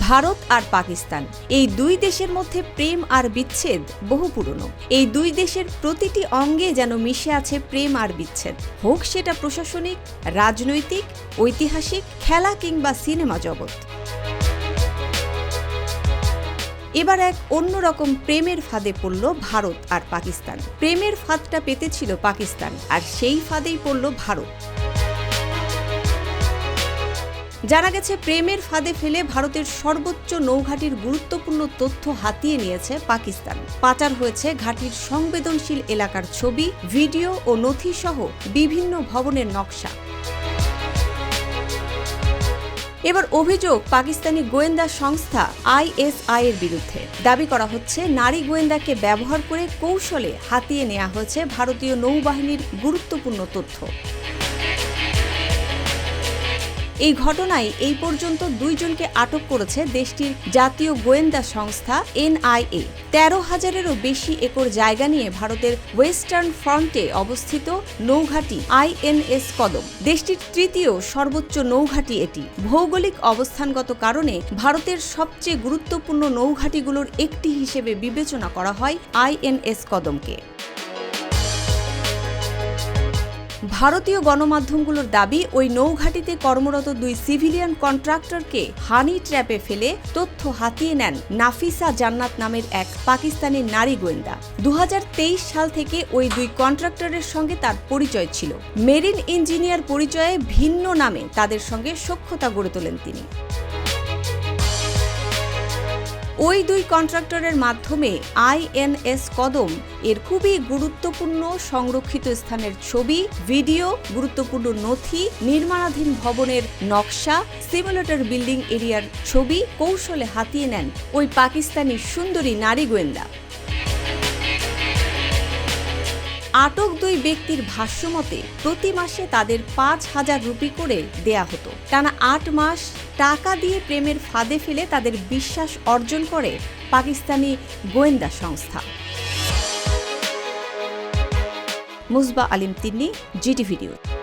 ভারত আর পাকিস্তান। এই দুই দেশের মধ্যে প্রেম আর বিচ্ছেদ বহু পুরনো। এই দুই দেশের প্রতিটি অঙ্গে যেন মিশে আছে প্রেম আর বিচ্ছেদ। হোক সেটা প্রশাসনিক, রাজনৈতিক, ঐতিহাসিক, খেলা কিংবা সিনেমা জগৎ। এবার এক অন্যরকম প্রেমের ফাঁদে পড়ল ভারত আর পাকিস্তান। প্রেমের ফাঁদটা পেতেছিল পাকিস্তান, আর সেই ফাঁদেই পড়ল ভারত। জানা গেছে, প্রেমের ফাঁদে ফেলে ভারতের সর্বোচ্চ নৌঘাটির গুরুত্বপূর্ণ তথ্য হাতিয়ে নিয়েছে পাকিস্তান। পাচার হয়েছে ঘাটির সংবেদনশীল এলাকার ছবি, ভিডিও ও নথি সহ বিভিন্ন ভবনের নকশা। এবার অভিযোগ, পাকিস্তানি গোয়েন্দা সংস্থা আইএসআই এর বিরুদ্ধে। দাবি করা হচ্ছে, নারী গোয়েন্দাকে ব্যবহার করে কৌশলে হাতিয়ে নেওয়া হয়েছে ভারতীয় নৌবাহিনীর গুরুত্বপূর্ণ তথ্য। এই ঘটনায় এই পর্যন্ত দুইজনকে আটক করেছে দেশটির জাতীয় গোয়েন্দা সংস্থা এনআইএ। তেরো হাজারেরও বেশি একর জায়গা নিয়ে ভারতের ওয়েস্টার্ন ফ্রন্টে অবস্থিত নৌঘাটি আইএনএস কদম। দেশটির তৃতীয় সর্বোচ্চ নৌঘাটি এটি। ভৌগোলিক অবস্থানগত কারণে ভারতের সবচেয়ে গুরুত্বপূর্ণ নৌঘাটিগুলোর একটি হিসেবে বিবেচনা করা হয় আইএনএস কদমকে। ভারতীয় গণমাধ্যমগুলোর দাবি, ওই নৌঘাটিতে কর্মরত দুই সিভিলিয়ান কন্ট্রাক্টরকে হানি ট্র্যাপে ফেলে তথ্য হাতিয়ে নেন নাফিসা জান্নাত নামের এক পাকিস্তানি নারী গোয়েন্দা। দু হাজার তেইশ সাল থেকে ওই দুই কন্ট্রাক্টরের সঙ্গে তার পরিচয় ছিল। মেরিন ইঞ্জিনিয়ার পরিচয়ে ভিন্ন নামে তাদের সঙ্গে সখ্যতা গড়ে তোলেন তিনি। ওই দুই কন্ট্রাক্টরের মাধ্যমে আইএনএস কদম এর খুবই গুরুত্বপূর্ণ সংরক্ষিত স্থানের ছবি, ভিডিও, গুরুত্বপূর্ণ নথি, নির্মাণাধীন ভবনের নকশা, সিমুলেটর বিল্ডিং এরিয়ার ছবি, কৌশলে হাতিয়ে নেন ওই পাকিস্তানি সুন্দরী নারী গোয়েন্দা। আটক দুই ব্যক্তির ভাষ্যমতে, প্রতি মাসে তাদের পাঁচ হাজার রুপি করে দেয়া হতো। টানা আট মাস টাকা দিয়ে প্রেমের ফাঁদে ফেলে তাদের বিশ্বাস অর্জন করে পাকিস্তানি গোয়েন্দা সংস্থা। Mujiba Alim Tinni, GTV news.